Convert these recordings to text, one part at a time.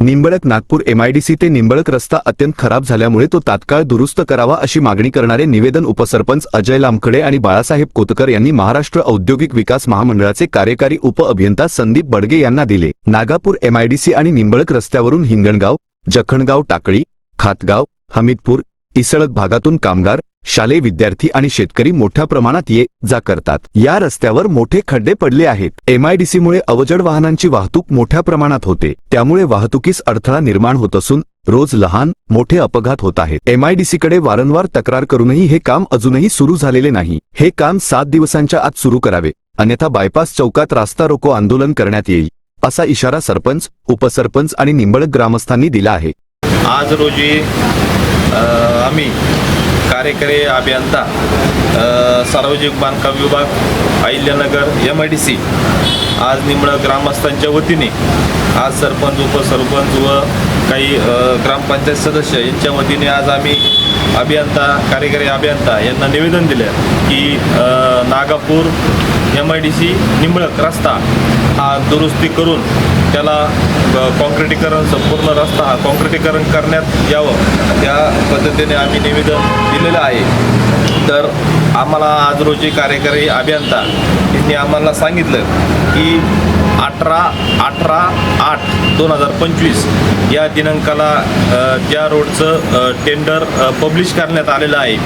Nimbalak Nagpur MIDC ते निंबळक रस्ता अत्यंत खराब झाल्यामुळे तो तात्काळ दुरुस्त करावा अशी मागणी करणारे निवेदन उपसरपंच अजय लामखडे आणि बाळासाहेब कोतकर यांनी महाराष्ट्र औद्योगिक विकास महामंडळाचे कार्यकारी उप अभियंता संदीप बडगे यांना दिले. नागापूर एमआयडीसी आणि निंबळक रस्त्यावरून हिंगणगाव जखणगाव टाकळी खातगाव हमीदपूर इसळक भागातून कामगार शालेय विद्यार्थी आणि शेतकरी मोठ्या प्रमाणात ये जा करतात. या रस्त्यावर मोठे खड्डे पडले आहेत. एमआयडीसीमुळे अवजड वाहनांची वाहतूक मोठ्या प्रमाणात होते. त्यामुळे वाहतुकीस अडथळा निर्माण होत असून रोज लहान मोठे अपघात होत आहेत. एमआयडीसीकडे वारंवार तक्रार करूनही हे काम अजूनही सुरू झालेले नाही. हे काम सात दिवसांच्या आत सुरू करावे. अन्यथा बायपास चौकात रास्ता रोको आंदोलन करण्यात येईल असा इशारा सरपंच उपसरपंच आणि निंबळक ग्रामस्थांनी दिला आहे. आज रोजी आम्ही कार्यकारी अभियंता सार्वजनिक बांधकाम विभाग Ahilyanagar M I D C आज निमळ ग्रामस्थांच्या वतीने आज सरपंच उपसरपंच व काही ग्रामपंचायत सदस्य यांच्या वतीने आज आम्ही अभियंता कार्यकारी अभियंता यांना निवेदन दिलं की Nagapur M I D C Nimblak रस्ता हा दुरुस्ती करून त्याला कॉन्क्रिटीकरण संपूर्ण रस्ता हा कॉन्क्रिटीकरण करण्यात यावं. या पद्धतीने आम्ही निवेदन दिलेलं आहे. तर आम्हाला आज रोजी कार्यकारी अभियंता यांनी आम्हाला सांगितलं की अठरा अठरा आठ दोन हजार पंचवीस या दिनांकाला ज्या रोडचं टेंडर पब्लिश करण्यात आलेलं आहे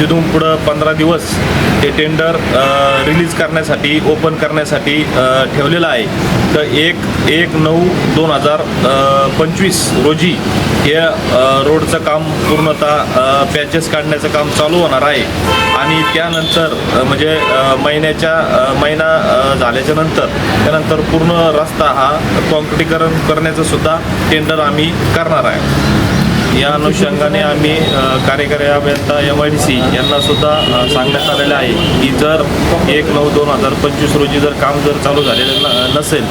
तिथून पुढं पंधरा दिवस ते टेंडर रिलीज करण्यासाठी ओपन करण्यासाठी ठेवलेलं आहे. तर एक एक नऊ दोन हजार पंचवीस रोजी हे रोडचं काम पूर्णतः पॅचेस काढण्याचं काम चालू होणार आहे. आणि त्यानंतर म्हणजे महिन्याच्या महिना झाल्याच्यानंतर त्यानंतर पूर्ण रस्ता हा कॉन्क्रिटीकरण करण्याचं सुद्धा टेंडर आम्ही करणार आहे. या अनुषंगाने आम्ही कार्यकारी अभियंता एम आय डी सी यांना सुद्धा सांगण्यात आलेलं आहे की जर एक नऊ दोन हजार पंचवीस रोजी जर काम जर चालू झालेलं नसेल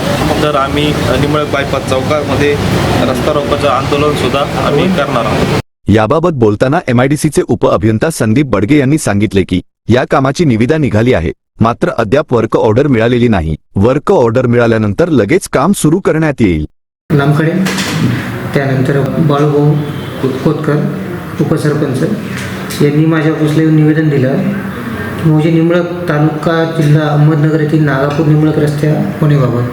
तर आम्ही निमळक बायपास चौकामध्ये रस्ता रोकाचं आंदोलन सुद्धा आम्ही करणार आहोत. याबाबत बोलताना एमआयडीसीचे उप अभियंता संदीप बडगे यांनी सांगितले की या कामाची निविदा निघाली आहे. मात्र अद्याप वर्क ऑर्डर मिळालेली नाही. वर्क ऑर्डर मिळाल्यानंतर लगेच काम सुरू करण्यात येईल. नामकडे त्यानंतर बाळूभाऊ खोतकर उपसरपंच यांनी माझ्या ऑफिसला येऊन निवेदन दिलं. म्हणजे निमळक तालुका जिल्हा अहमदनगर येथील नागापूर निमळक रस्त्या होण्याबाबत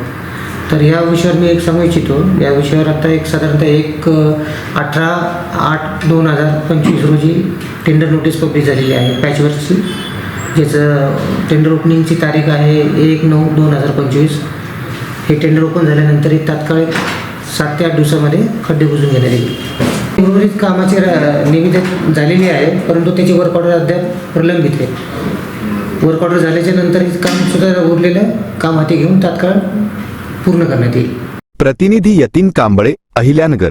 तर या विषयावर मी एक सांगू इच्छितो. या विषयावर आता एक साधारणतः एक अठरा आठ दोन हजार पंचवीस रोजी टेंडर नोटीस पब्लिश झालेली आहे. पॅचवर्कची ज्याचं टेंडर ओपनिंगची तारीख आहे एक नऊ दोन हजार पंचवीस. हे टेंडर ओपन झाल्यानंतर तात्काळ सात ते आठ दिवसामध्ये खड्डे बुजून घेण्यात येईल उर्वरित कामाचे रा- निविदा झालेली आहे परंतु त्याची वर्क ऑर्डर अद्याप प्रलंबित आहे. वर्क ऑर्डर झाल्याच्यानंतर काम सुद्धा उरलेलं काम हाती घेऊन तात्काळ पूर्ण करण्यात येईल. प्रतिनिधी यतीन कांबळे अहिल्यानगर.